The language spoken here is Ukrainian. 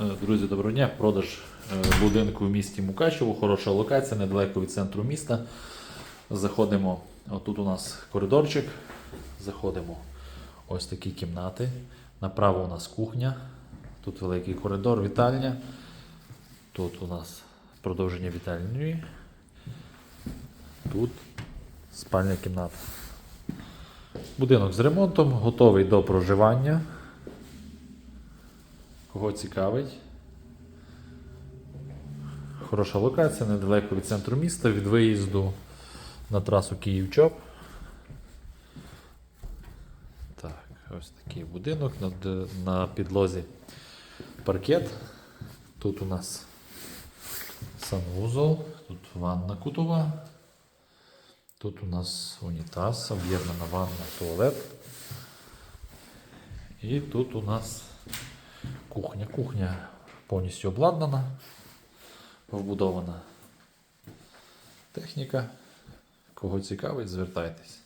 Е, Друзі, доброго дня. Продаж е, будинку в місті Мукачево. Хороша локація, недалеко від центру міста. Заходимо. Отут у нас коридорчик. Заходимо. Ось такі кімнати. Направо у нас кухня. Тут великий коридор, вітальня. Тут у нас продовження вітальні. Тут спальня кімната. Будинок з ремонтом, готовий до проживання. Кого цікавить? Хороша локація, недалеко від центру міста, від виїзду на трасу Київ-Чоп. Так, ось такий будинок на, на підлозі паркет. Тут у нас санвузол, тут ванна кутова. Тут у нас унітаз, об'єднана ванна, туалет. І тут у нас кухня. Кухня повністю обладнана, вбудована техніка. Кого цікавить, звертайтесь.